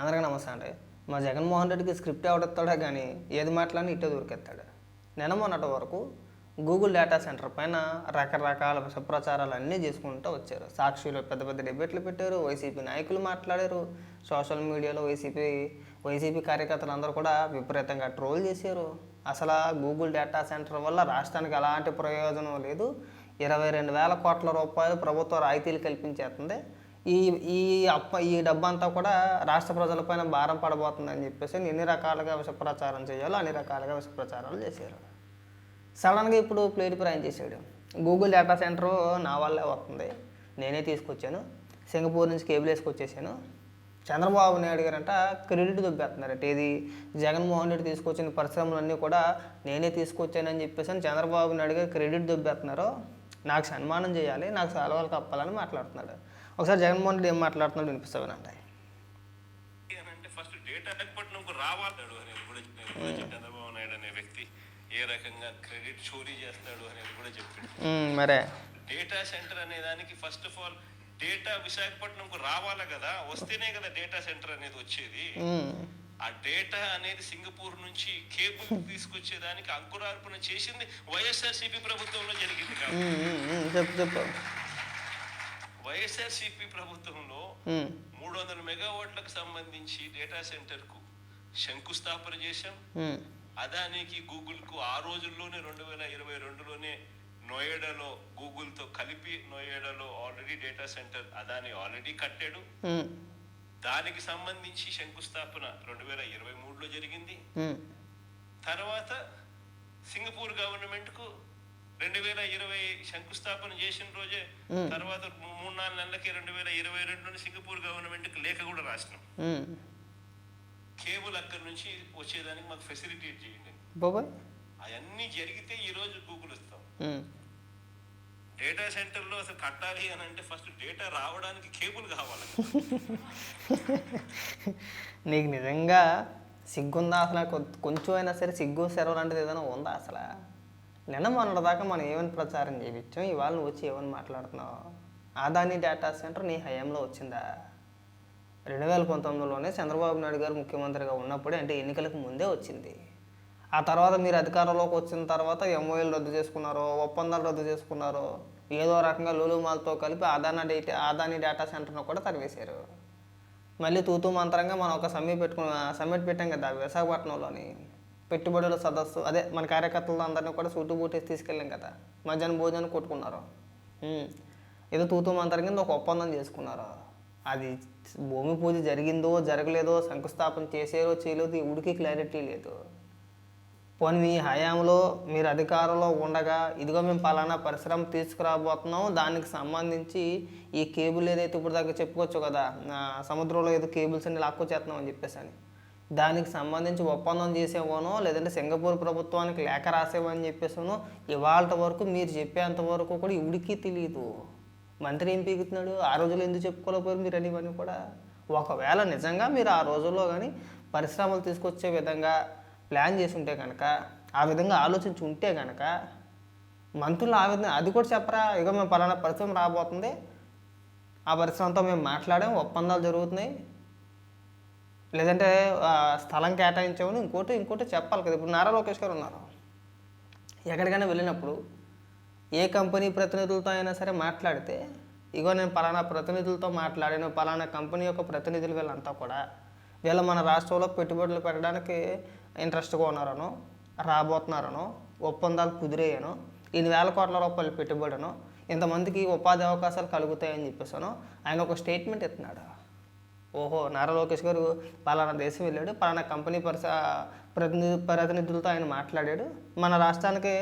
అందరికీ నమస్తే అండి. మా జగన్మోహన్ రెడ్డికి స్క్రిప్ట్ ఎవడెత్తాడా కానీ ఏది మాట్లాడినా ఇట్టే దొరికెత్తాడు నిన్న మొన్నటి వరకు గూగుల్ డేటా సెంటర్ పైన రకరకాల ప్రచారాలు అన్నీ చేసుకుంటూ వచ్చారు. సాక్షిలో పెద్ద పెద్ద డిబేట్లు పెట్టారు వైసీపీ నాయకులు మాట్లాడారు సోషల్ మీడియాలో వైసీపీ వైసీపీ కార్యకర్తలు అందరూ కూడా విపరీతంగా ట్రోల్ చేశారు. అసలు గూగుల్ డేటా సెంటర్ వల్ల రాష్ట్రానికి ఎలాంటి ప్రయోజనం లేదు. ఇరవై రెండు వేల కోట్ల రూపాయలు ప్రభుత్వ రాయితీలు కల్పించేస్తుంది. ఈ ఈ అప్ప ఈ డబ్బంతా కూడా రాష్ట్ర ప్రజలపైన భారం పడబోతుందని చెప్పేసి ఎన్ని రకాలుగా విషప్రచారం చేయాలో అన్ని రకాలుగా విషప్రచారాలు చేశారు. సడన్గా ఇప్పుడు ప్లేట్ ప్రయాణం చేశాడు. గూగుల్ డేటా సెంటర్ నా వల్లే వస్తుంది. నేనే తీసుకొచ్చాను. సింగపూర్ నుంచి కేబుల్ వేసుకొచ్చేసాను. చంద్రబాబు నాయుడు గారంట క్రెడిట్ దొబ్బేస్తున్నారట. ఇది జగన్మోహన్ రెడ్డి తీసుకొచ్చిన పరిశ్రమలన్నీ కూడా నేనే తీసుకొచ్చానని చెప్పేసి చంద్రబాబు నాయుడు గారు క్రెడిట్ దుబ్బేస్తున్నారు నాకు సన్మానం చేయాలి నాకు సెలవులు కప్పాలని మాట్లాడుతున్నాడు. ఒకసారి జగన్మోహన్ రెడ్డి ఏం మాట్లాడుతున్నాడు వినిపిస్తామనంట అని అంటే ఫస్ట్ డేటా కూడా చెప్పాడు. చంద్రబాబు నాయుడు అనే వ్యక్తి ఏ రకంగా క్రెడిట్ చోరీ చేస్తాడు అనేది కూడా చెప్పాడు. మరే. డేటా సెంటర్ అనే దానికి ఫస్ట్ ఆఫ్ ఆల్ డేటా విశాఖపట్నంకు రావాలా కదా? వస్తేనే కదా డేటా సెంటర్ అనేది వచ్చేది. ఆ డేటా అనేది సింగపూర్ నుంచి కేబుల్ తీసుకొచ్చేదానికి అంకురార్పణ చేసింది వైఎస్ఆర్సీపీ ప్రభుత్వంలో జరిగింది కాబట్టి ఉమ్, ఉమ్, ఉమ్, చెప్పు చెప్పు వైఎస్ఆర్సీపీ ప్రభుత్వంలో మూడు వందల మెగావాట్లకు సంబంధించి డేటా సెంటర్కు శంకుస్థాపన చేశాం. అదానికి గూగుల్కు ఆ రోజుల్లోనే రెండు వేల ఇరవై రెండులోనే నోయిడాలో గూగుల్తో కలిపి నోయిడాలో already data centre Adani already కట్టాడు. దానికి సంబంధించి శంకుస్థాపన రెండు వేల ఇరవై మూడులో జరిగింది. తర్వాత సింగపూర్ గవర్నమెంట్కు రెండు వేల ఇరవై శంకుస్థాపన చేసిన రోజే. తర్వాత మూడు నాలుగు నెలలకి రెండు వేల ఇరవై రెండులోని సింగపూర్ గవర్నమెంట్కి లేఖ కూడా రాసినాం. కేబుల్ అక్కడి నుంచి వచ్చేదానికి మాకు ఫెసిలిటీ చేయండి. అవన్నీ జరిగితే ఈ రోజు గూగుల్ ఇస్తాం ఉమ్, డేటా సెంటర్లో అసలు కట్టాలి అని అంటే ఫస్ట్ డేటా రావడానికి కేబుల్ కావాలి నీకు నిజంగా సిగ్గుందా అసలు? కొ- కొంచెం అయినా సరే సిగ్గు సెలవు లాంటిది ఏదైనా ఉందా అసలు? నిన్న మొన్నటి దాకా మనం ఏమని ప్రచారం చేయించాం? ఇవాళ నువ్వు వచ్చి ఏమని మాట్లాడుతున్నావు? ఆదాని డేటా సెంటర్ నీ హయాంలో వచ్చిందా? రెండు వేల పంతొమ్మిదిలోనే చంద్రబాబు నాయుడు గారు ముఖ్యమంత్రిగా ఉన్నప్పుడే అంటే ఎన్నికలకు ముందే వచ్చింది. ఆ తర్వాత మీరు అధికారంలోకి వచ్చిన తర్వాత ఎంఓఏలు రద్దు చేసుకున్నారు ఒప్పందాలు రద్దు చేసుకున్నారు ఏదో రకంగా లూలుమాలతో కలిపి ఆదాని డేటా ఆదాని డేటా సెంటర్ను కూడా తరివేశారు. మళ్ళీ తూతూ మంత్రంగా మనం ఒక సమ్మె పెట్టుకున్న సమ్మెట్ పెట్టాం కదా విశాఖపట్నంలోని. పెట్టుబడుల సదస్సు అదే మన కార్యకర్తలు అందరినీ కూడా సూటు బూటేసి తీసుకెళ్ళాం కదా. మధ్యాహ్నం భోజనం కొట్టుకున్నారు. ఏదో తూతూ కింద ఒక ఒప్పందం చేసుకున్నారు. అది భూమి పూజ జరిగిందో జరగలేదో శంకుస్థాపన చేసారో చేయలేదో ఉడికి క్లారిటీ లేదు. పోనీ మీ హయాంలో మీరు అధికారంలో ఉండగా ఇదిగో మేము పలానా పరిశ్రమ తీసుకురాబోతున్నాం దానికి సంబంధించి ఈ కేబుల్ ఏదైతే ఇప్పుడు దాకా చెప్పుకోవచ్చు కదా సముద్రంలో ఏదో కేబుల్స్ అన్ని లాక్కొచ్చేస్తున్నాం అని చెప్పేసి అని. దానికి సంబంధించి ఒప్పందం చేసేవానో లేదంటే సింగపూర్ ప్రభుత్వానికి లేఖ రాసేవని చెప్పేసానో ఇవాళ వరకు మీరు చెప్పేంత వరకు కూడా ఇవిడికి తెలియదు మంత్రి ఏం పీకుతున్నాడు? ఆ రోజుల్లో ఎందుకు చెప్పుకోలేకపోయారు మీరు అని కూడా? ఒకవేళ నిజంగా మీరు ఆ రోజుల్లో కానీ పరిశ్రమలు తీసుకొచ్చే విధంగా ప్లాన్ చేసి ఉంటే కనుక ఆ విధంగా ఆలోచించి ఉంటే కనుక మంత్రులు ఆ విధంగా అది కూడా చెప్పరా? ఇక మేము పలానా పరిశ్రమ రాబోతుంది. ఆ పరిశ్రమతో మేము మాట్లాడాం ఒప్పందాలు జరుగుతున్నాయి. లేదంటే స్థలం కేటాయించామని ఇంకోటి ఇంకోటి చెప్పాలి కదా. ఇప్పుడు నారా లోకేష్ గారు ఉన్నారు. ఎక్కడికైనా వెళ్ళినప్పుడు ఏ కంపెనీ ప్రతినిధులతో అయినా సరే మాట్లాడితే ఇగో నేను పలానా ప్రతినిధులతో మాట్లాడాను పలానా కంపెనీ యొక్క ప్రతినిధులు వీళ్ళంతా కూడా వీళ్ళు మన రాష్ట్రంలో పెట్టుబడులు పెట్టడానికి ఇంట్రెస్ట్గా ఉన్నారనో రాబోతున్నారనో ఒప్పందాలు కుదిరేయను ఇన్ని వేల కోట్ల రూపాయలు పెట్టుబడను ఇంతమందికి ఉపాధి అవకాశాలు కలుగుతాయని చెప్పేసాను ఆయన ఒక స్టేట్మెంట్ ఇస్తున్నాడు. ఓహో నారా లోకేష్ గారు పలానా దేశం వెళ్ళాడు పలానా కంపెనీ పరిస ప్రతినిధి ప్రతినిధులతో ఆయన మాట్లాడాడు. మన రాష్ట్రానికి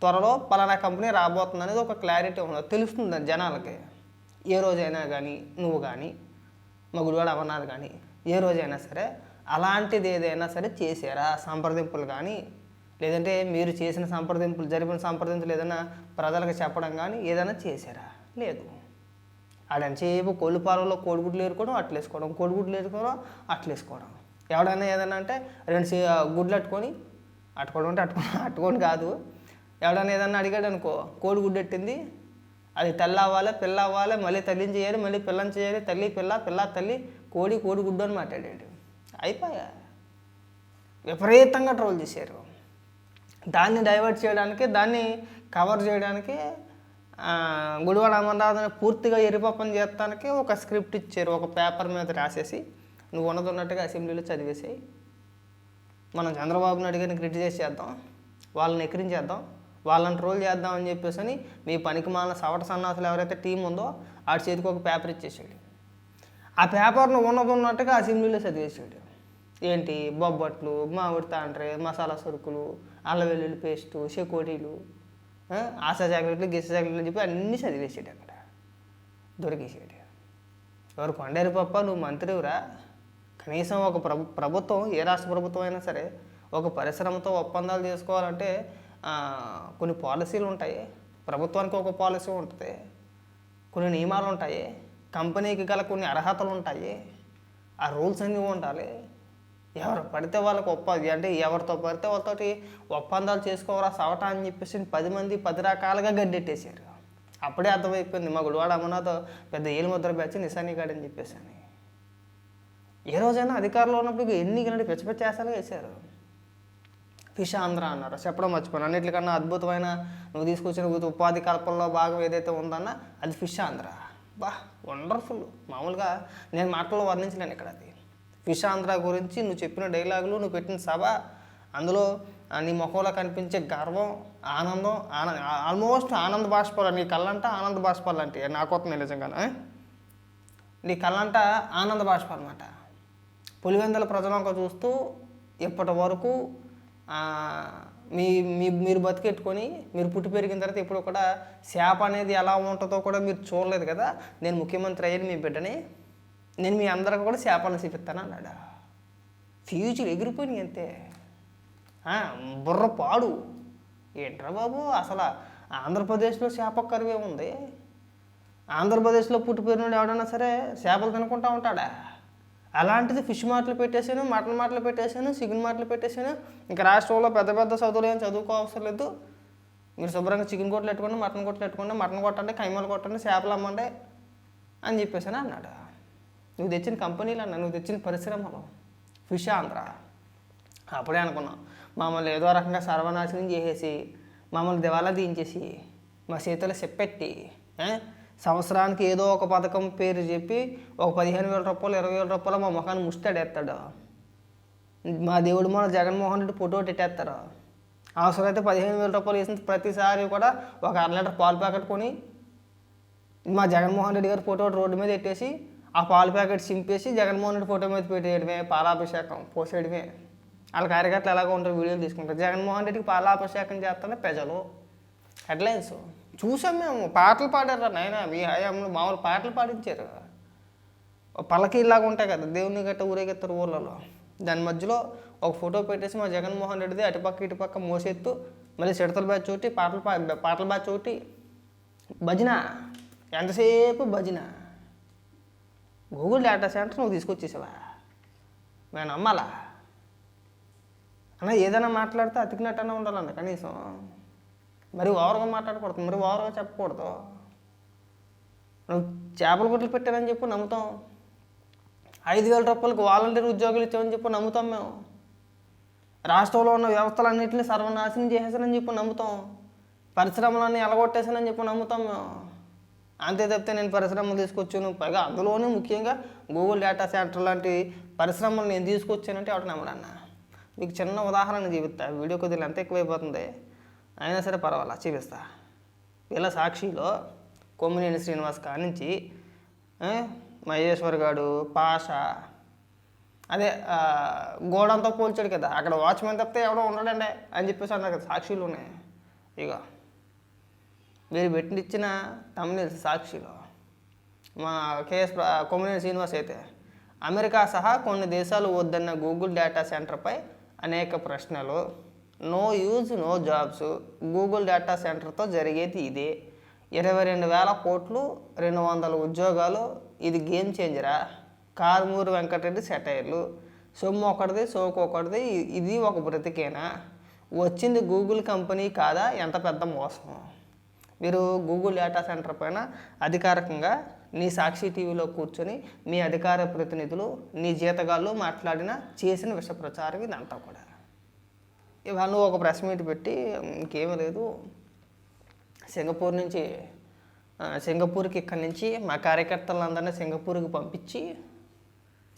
త్వరలో పలానా కంపెనీ రాబోతుంది అనేది ఒక క్లారిటీ ఉండదు తెలుస్తుంది జనాలకి. ఏ రోజైనా కానీ నువ్వు కానీ మా గుడివాడ అమర్నాథ్ కానీ ఏ రోజైనా సరే అలాంటిది ఏదైనా సరే చేశారా? సంప్రదింపులు కానీ లేదంటే మీరు చేసిన సంప్రదింపులు జరిపిన సంప్రదింపులు ఏదైనా ప్రజలకు చెప్పడం కానీ ఏదైనా చేశారా? లేదు. ఆడంచేపు కోళ్ళు పాలలో కోడిగుడ్లు ఏరుకోవడం అట్లా వేసుకోవడం కోడిగుడ్లు ఏరుకోవడం అట్లా వేసుకోవడం. ఎవడైనా ఏదైనా అంటే రెండు సీ- గుడ్లు అట్టుకొని అట్టుకోవడం అంటే అట్టుకో అట్టుకొని కాదు. ఎవడైనా ఏదన్నా అడిగాడు అనుకో కోడిగుడ్డు పెట్టింది అది తెల్ల అవ్వాలి పిల్ల అవ్వాలి మళ్ళీ తల్లిని చేయాలి మళ్ళీ పిల్లని చేయాలి తల్లి పిల్ల పిల్ల తల్లి కోడి కోడి గుడ్డు అని మాట్లాడాడు అయిపోయా. విపరీతంగా ట్రోల్ చేశారు. దాన్ని డైవర్ట్ చేయడానికి దాన్ని కవర్ చేయడానికి గుడివాడ అమర్నాథ్ని పూర్తిగా ఎరిపాపం చేస్తానికి ఒక స్క్రిప్ట్ ఇచ్చారు ఒక పేపర్ మీద రాసేసి నువ్వు ఉన్నది ఉన్నట్టుగా అసెంబ్లీలో చదివేసేయి మనం చంద్రబాబు నాయుడు గారిని క్రిటిసైజ్ చేద్దాం వాళ్ళని ఎక్కిరించేద్దాం వాళ్ళని ట్రోల్ చేద్దాం అని చెప్పేసి అని మీ పనికి మాలిన సవట సన్నాసులు ఎవరైతే టీం ఉందో ఆడి చేతికి ఒక పేపర్ ఇచ్చేసాడు. ఆ పేపర్ను ఉన్నది ఉన్నట్టుగా అసెంబ్లీలో చదివేసాడు. ఏంటి? బొబ్బట్లు మామిడి తాండ్రే మసాలా సరుకులు అల్లవెల్లుల్లి పేస్టు చెకోటీలు ఆశా జాగ్రత్తలు గిస చాక్లెట్లు అని చెప్పి అన్నీ చదివేసాడు అక్కడ దొరికేసాడు ఎవరు కొండేరు పప్ప నువ్వు మంత్రివురా? కనీసం ఒక ప్రభు ప్రభుత్వం ఏ రాష్ట్ర ప్రభుత్వం అయినా సరే ఒక పరిశ్రమతో ఒప్పందాలు చేసుకోవాలంటే కొన్ని పాలసీలు ఉంటాయి. ప్రభుత్వానికి ఒక పాలసీ ఉంటుంది. కొన్ని నియమాలు ఉంటాయి. కంపెనీకి గల కొన్ని అర్హతలు ఉంటాయి. ఆ రూల్స్ అన్నీ ఉండాలి. ఎవరు పడితే వాళ్ళకి ఒప్ప అంటే ఎవరితో పడితే వాళ్ళతోటి ఒప్పందాలు చేసుకోవరా సవట అని చెప్పేసి పది మంది పది రకాలుగా గడ్డెట్టేశారు. అప్పుడే అర్థమైపోయింది మా గుడివాడ అమ్మనాథ్ పెద్ద ఏలు ముద్ర బ్యాచ్ నిశానీగాడని చెప్పేసి అని. ఏ రోజైనా అధికారంలో ఉన్నప్పుడు ఎన్ని గంటలు పిచ్చ పిచ్చ వేశారు? ఫిష్ ఆంధ్ర అన్నారు. చెప్పడం మర్చిపోయాను. అన్నిటికన్నా అద్భుతమైన నువ్వు తీసుకొచ్చిన ఉపాధి కల్పనలో భాగం ఏదైతే ఉందన్నా అది ఫిష్ ఆంధ్ర. బా వండర్ఫుల్. మామూలుగా నేను మాటల్లో వర్ణించలేను ఇక్కడ అది. ఫిష్ ఆంధ్ర గురించి నువ్వు చెప్పిన డైలాగులు నువ్వు పెట్టిన సభ అందులో నీ ముఖంలో కనిపించే గర్వం ఆనందం ఆనంద ఆల్మోస్ట్ ఆనంద బాష్పాలు నీ కళ్ళంట ఆనంద బాష్పాలు అంటే నాకు వస్తుంది నిజంగానే నీ కళ్ళంట ఆనంద బాష్పాలు అనమాట పులివెందుల ప్రజలంక చూస్తూ ఇప్పటి వరకు మీ మీ మీరు బతికెట్టుకొని మీరు పుట్టి పెరిగిన తర్వాత ఇప్పుడు కూడా శాప అనేది ఎలా ఉంటుందో కూడా మీరు చూడలేదు కదా. నేను ముఖ్యమంత్రి అయ్యాను మీ బిడ్డని. నేను మీ అందరికి కూడా చేపలను చూపిస్తాను అన్నాడు? ఫ్యూచర్ ఎగిరిపోయినాయి అంతే. బుర్ర పాడు. ఏంట్రా బాబు అసలు ఆంధ్రప్రదేశ్లో చేప కరువే ఉంది. ఆంధ్రప్రదేశ్లో పుట్టి ఎవడన్నా సరే చేపలు తినుకుంటా ఉంటాడా? అలాంటిది ఫిష్ మాటలు పెట్టేశాను మటన్ మాటలు పెట్టేశాను చికెన్ మాటలు పెట్టేశాను. ఇంకా రాష్ట్రంలో పెద్ద పెద్ద చదువులు ఏం చదువుకో అవసరం లేదు. మీరు శుభ్రంగా చికెన్ కొట్లు పెట్టుకోండి మటన్ కొట్లు పెట్టుకోండి మటన్ కొట్టండి కైమలు కొట్టండి చేపలు అమ్మండి అని చెప్పేసాను అన్నాడు. నువ్వు తెచ్చిన కంపెనీలు అన్న నువ్వు తెచ్చిన పరిశ్రమలు ఫిష్ ఆంధ్ర. అప్పుడే అనుకున్నాం మమ్మల్ని ఏదో రకంగా సర్వనాశనం చేసేసి మమ్మల్ని దివాలా దించేసి మా చేతిలో చెప్పెట్టి సంవత్సరానికి ఏదో ఒక పథకం పేరు చెప్పి ఒక పదిహేను వేల రూపాయలు ఇరవై వేల రూపాయలు మా ముఖాన్ని ముస్తాడేస్తాడు మా దేవుడు మన జగన్మోహన్ రెడ్డి ఫోటో పెట్టేస్తారు. అవసరమైతే పదిహేను వేల రూపాయలు వేసిన ప్రతిసారి కూడా ఒక అర లీటర్ పాలు ప్యాకెట్ కొని మా జగన్మోహన్ రెడ్డి గారి ఫోటో రోడ్డు మీద పెట్టేసి ఆ పాల ప్యాకెట్ చింపేసి జగన్మోహన్ రెడ్డి ఫోటో మీద పెట్టేయడమే పాలాభిషేకం పోసేయడమే. వాళ్ళ కార్యకర్తలు ఎలాగో ఉంటారు వీడియోలు తీసుకుంటారు. జగన్మోహన్ రెడ్డికి పాలాభిషేకం చేస్తానే ప్రజలు. హెడ్లైన్స్ చూసాం మేము పాటలు పాడారు నాయన. మీ హయాంలో మామూలు పాటలు పాడించారు. పల్లకీలాగా ఉంటాయి కదా దేవుని గట్ట ఊరేగెత్తారు ఊళ్ళలో దాని మధ్యలో ఒక ఫోటో పెట్టేసి మా జగన్మోహన్ రెడ్డిది అటుపక్క ఇటుపక్క మోసెత్తు మళ్ళీ చిడతల బ్యాచ్ ఒకటి పాటలు పా పాటల బ్యాచ్ ఒకటి. భజన. ఎంతసేపు భజన? గూగుల్ డేటా సెంటర్ నువ్వు తీసుకొచ్చేసావా? నేను నమ్మాలా? అన్న ఏదైనా మాట్లాడితే అతికినట్టనే ఉండాలన్న కనీసం. మరి ఓవర్గా మాట్లాడకూడదు మరి ఓవర్గా చెప్పకూడదు. నువ్వు చేపల గుడ్లు పెట్టానని చెప్పి నమ్ముతాం. ఐదు వేల రూపాయలకు వాలంటీర్ ఉద్యోగులు ఇచ్చామని చెప్పి నమ్ముతాం మేము. రాష్ట్రంలో ఉన్న వ్యవస్థలన్నింటినీ సర్వనాశనం చేసేసానని చెప్పి నమ్ముతాం. పరిశ్రమలన్నీ ఎలగొట్టేసానని చెప్పి నమ్ముతాం మేము. అంతే తప్పితే నేను పరిశ్రమలు తీసుకొచ్చాను. పైగా అందులోనే ముఖ్యంగా గూగుల్ డేటా సెంటర్ లాంటి పరిశ్రమలు నేను తీసుకొచ్చానంటే ఎవడ నమ్మడన్న మీకు చిన్న ఉదాహరణ చూపిస్తా. వీడియో కొద్దిగా ఎంత ఎక్కువైపోతుంది. అయినా సరే పర్వాలా? చూపిస్తా. వీళ్ళ సాక్షిలో కొమ్మినేని శ్రీనివాస్ కానించి మహేశ్వర్ గాడు పాష అదే గోడంతా పోల్చాడు కదా. అక్కడ వాచ్మెన్ తప్పితే ఎవడో ఉండడండి అని చెప్పేసి అన్నారు కదా సాక్షులు ఉన్నాయి. ఇక మీరు పెట్టినిచ్చిన తమిళ సాక్షిలో మా కేఎస్ ప్ర- కొమ్మినేని శ్రీనివాస్ అయితే అమెరికా సహా కొన్ని దేశాలు వద్దన్న గూగుల్ డేటా సెంటర్పై అనేక ప్రశ్నలు no use no jobs Google data సెంటర్తో జరిగేది ఇదే. ఇరవై రెండు వేల కోట్లు రెండు వందల ఉద్యోగాలు ఇది గేమ్ చేంజరా? కారుమూరు వెంకటరెడ్డి సెటైర్లు సొమ్ము ఒకటిది సోకు ఒకటిది ఇది ఒక బ్రతికేనా? వచ్చింది గూగుల్ కంపెనీ కాదా? ఎంత పెద్ద మోసం? మీరు గూగుల్ డేటా సెంటర్ పైన అధికారికంగా నీ సాక్షి టీవీలో కూర్చొని మీ అధికార ప్రతినిధులు నీ జీతగాళ్ళు మాట్లాడిన చేసిన విష ప్రచారం ఇదంతా కూడా. ఇవాళ నువ్వు ఒక ప్రెస్ మీట్ పెట్టి ఇంకేమీ లేదు. సింగపూర్ నుంచి సింగపూర్కి ఇక్కడి నుంచి మా కార్యకర్తలందరినీ సింగపూర్కి పంపించి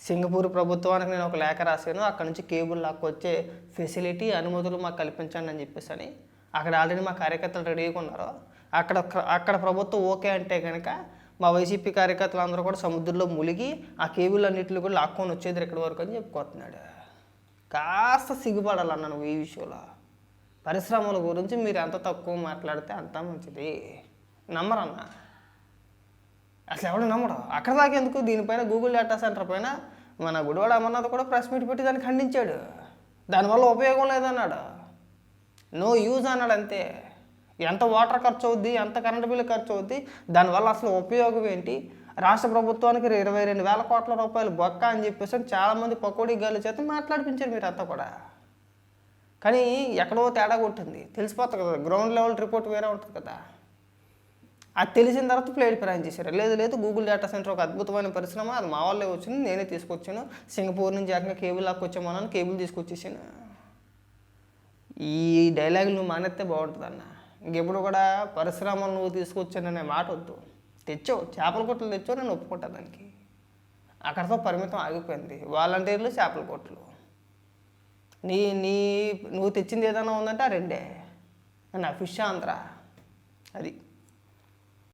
సింగపూర్ ప్రభుత్వానికి నేను ఒక లేఖ రాశాను. అక్కడ నుంచి కేబుల్ లాక్కొచ్చే ఫెసిలిటీ అనుమతులు మాకు కల్పించండి అని చెప్పేసి అని అక్కడ ఆల్రెడీ మా కార్యకర్తలు రెడీగా ఉన్నారు అక్కడ అక్కడ ప్రభుత్వం ఓకే అంటే కనుక మా వైసీపీ కార్యకర్తలు అందరూ కూడా సముద్రంలో మునిగి ఆ కేబుల్ అన్నింటిని కూడా లాక్కొని వచ్చేది ఇక్కడి వరకు అని చెప్పుకుంటున్నాడు కాస్త సిగ్గుపడాలన్న నువ్వు ఈ విషయంలో. పరిశ్రమల గురించి మీరు ఎంత తక్కువ మాట్లాడితే అంత మంచిది. నమ్మరన్న? అసలు ఎవడు నమ్మడు? అక్కడ దాకా ఎందుకు? దీనిపైన గూగుల్ డేటా సెంటర్ పైన మన గుడివాడ అమర్నాథ్ కూడా ప్రెస్ మీట్ పెట్టి దాన్ని ఖండించాడు. దానివల్ల ఉపయోగం లేదన్నాడు. నో యూజ్ అన్నాడు అంతే. ఎంత వాటర్ ఖర్చు అవుద్ది ఎంత కరెంటు బిల్లు ఖర్చు అవుద్ది దానివల్ల అసలు ఉపయోగం ఏంటి? రాష్ట్ర ప్రభుత్వానికి ఇరవై రెండు వేల కోట్ల రూపాయలు బొక్క అని చెప్పేసి చాలామంది పకోడీ గాలి చేత మాట్లాడిపించారు మీరు అంతా కూడా. కానీ ఎక్కడో తేడా కొట్టింది. తెలిసిపోతుంది కదా గ్రౌండ్ లెవెల్ రిపోర్ట్ వేరే ఉంటుంది కదా. అది తెలిసిన తర్వాత ప్లేట్ ప్రయాణం చేశారు. లేదు లేదు గూగుల్ డేటా సెంటర్ ఒక అద్భుతమైన పరిశ్రమ. అది మా వాళ్ళే వచ్చింది నేనే తీసుకొచ్చాను. సింగపూర్ నుంచి ఏకంగా కేబుల్ లాక్కొచ్చామన్నాను కేబుల్ తీసుకొచ్చేసాను. ఈ డైలాగులు నువ్వు మానేస్తే బాగుంటుంది అన్న ఇంకెప్పుడు కూడా పరిశ్రమలు నువ్వు తీసుకొచ్చాననే మాట వద్దు. తెచ్చావు చేపల కొట్లు తెచ్చావు నేను ఒప్పుకుంటా దానికి. అక్కడతో పరిమితం ఆగిపోయింది. వాలంటీర్లు చేపల కొట్లు నీ నీ నువ్వు తెచ్చింది ఏదైనా ఉందంటే ఆ రెండే. నా ఫిష్ ఆంధ్ర. అది.